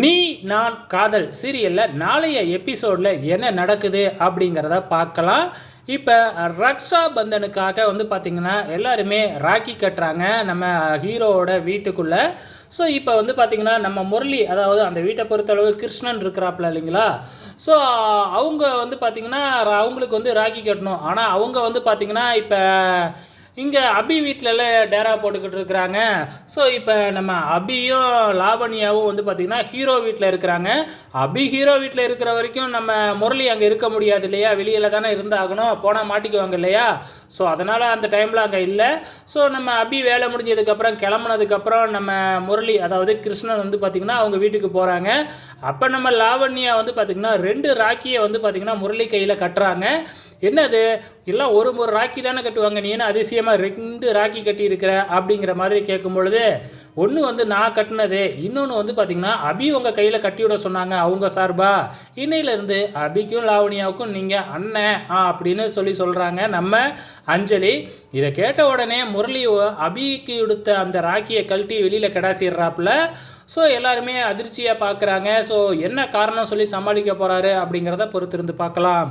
நீ நான் காதல் சீரியலில் நாளைய எபிசோடில் என்ன நடக்குது அப்படிங்கிறத பார்க்கலாம். இப்போ ரக்ஷா பந்தனுக்காக வந்து பார்த்திங்கன்னா எல்லாருமே ராக்கி கட்டுறாங்க நம்ம ஹீரோவோட வீட்டுக்குள்ளே. ஸோ இப்போ வந்து பார்த்திங்கன்னா நம்ம முரளி அதாவது அந்த வீட்டை பொறுத்தளவு கிருஷ்ணன் இருக்கிறாப்புல இல்லைங்களா? ஸோ அவங்க வந்து பார்த்திங்கன்னா அவங்களுக்கு வந்து ராக்கி கட்டணும். ஆனால் அவங்க வந்து பார்த்திங்கன்னா இப்போ இங்கே அபி வீட்டிலலாம் டேரா போட்டுக்கிட்டு இருக்கிறாங்க. ஸோ இப்போ நம்ம அபியும் லாவண்யாவும் வந்து பார்த்திங்கன்னா ஹீரோ வீட்டில் இருக்கிறாங்க. அபி ஹீரோ வீட்டில் இருக்கிற வரைக்கும் நம்ம முரளி அங்கே இருக்க முடியாது இல்லையா? வெளியில் தானே இருந்தாகணும். போனால் மாட்டிக்குவாங்க இல்லையா? ஸோ அதனால் அந்த டைமில் அங்கே இல்லை. ஸோ நம்ம அபி வேலை முடிஞ்சதுக்கப்புறம் கிளம்புனதுக்கப்புறம் நம்ம முரளி அதாவது கிருஷ்ணன் வந்து பார்த்திங்கன்னா அவங்க வீட்டுக்கு போகிறாங்க அப்போ நம்ம லாவண்யா வந்து பார்த்திங்கன்னா ரெண்டு ராக்கியை வந்து பார்த்திங்கன்னா முரளி கையில் கட்டுறாங்க. என்னது? எல்லாம் ஒரு ஒரு ராக்கி தானே கட்டுவாங்க. நீ என்ன அதிசயமாக ரெண்டு ராக்கி கட்டியிருக்கிற அப்படிங்கிற மாதிரி கேட்கும் பொழுது ஒன்று வந்து நான் கட்டினது இன்னொன்று வந்து பார்த்திங்கன்னா அபி உங்கள் கையில் கட்டிவிட சொன்னாங்க அவங்க சார்பா. இன்னையிலேருந்து அபிக்கும் லாவணியாவுக்கும் நீங்கள் அண்ணன் ஆ அப்படின்னு சொல்லி சொல்கிறாங்க நம்ம அஞ்சலி. இதை கேட்ட உடனே முரளி அபிக்கு கொடுத்த அந்த ராக்கியை கழட்டி வெளியில் கிடாசிடுறாப்புல. ஸோ எல்லாருமே அதிர்ச்சியாக பார்க்குறாங்க ஸோ என்ன காரணம் சொல்லி சமாளிக்க போகிறாரு அப்படிங்கிறத பொறுத்திருந்து பார்க்கலாம்.